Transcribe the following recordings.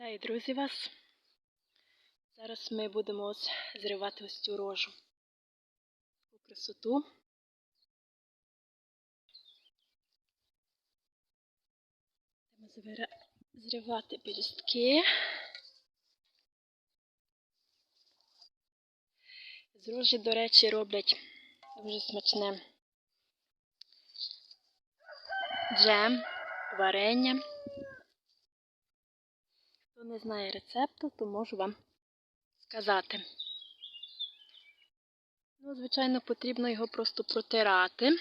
Вітаю, друзі, вас. Зараз ми будемо ось зривати ось цю рожу. Таку красоту. Будемо зривати пелюстки. З рожі, до речі, роблять дуже смачне джем, варення. Хто не знає рецепту, то можу вам сказати. Ну, звичайно, потрібно його просто протирати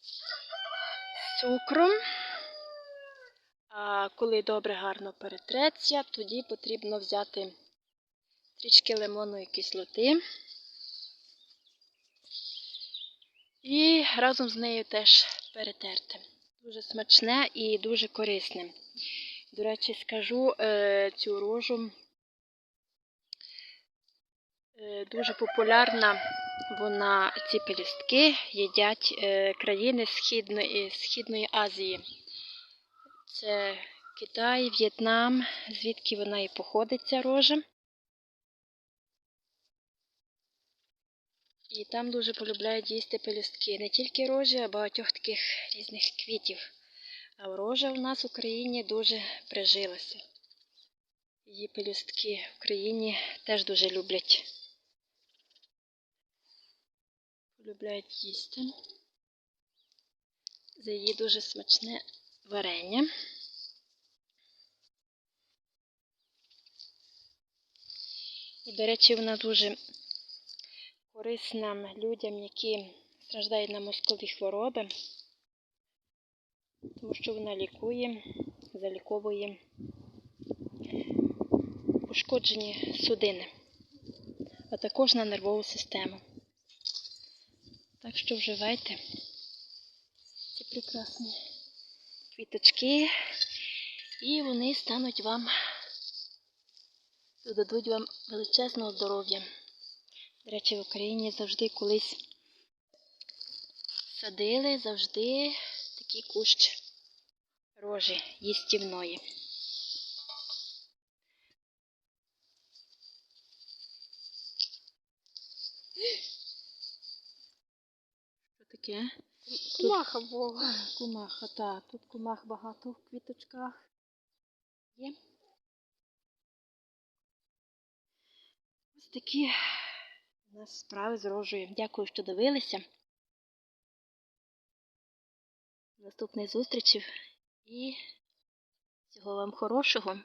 з цукром. А коли добре гарно перетреться, тоді потрібно взяти трішки лимонної кислоти. І разом з нею теж перетерти. Дуже смачне і дуже корисне. До речі, скажу е, цю рожу е, дуже популярна. Вона ці пелюстки їдять е, країни Східної, Східної Азії. Це Китай, В'єтнам, звідки вона і походить ця рожа. І там дуже полюбляють їсти пелюстки. Не тільки рожі, а багатьох таких різних квітів. А рожа у нас в Україні дуже прижилася. Її пелюстки в Україні теж дуже люблять. Полюбляють їсти. За її дуже смачне варення. І, до речі, вона дуже корисна людям, які страждають на мозкові хвороби, тому що вона лікує, заліковує пошкоджені судини, а також на нервову систему. Так що вживайте ці прекрасні квіточки, і вони стануть вам, додадуть вам величезного здоров'я. До речі, в Україні завжди колись садили завжди такий кущ рожі їстівної. Що таке? Кумаха була. Кумаха, так. Тут кумах багато в квіточках. Є. Ось такі нас справи з. Дякую, що дивилися. Наступних зустрічей і всього вам хорошого.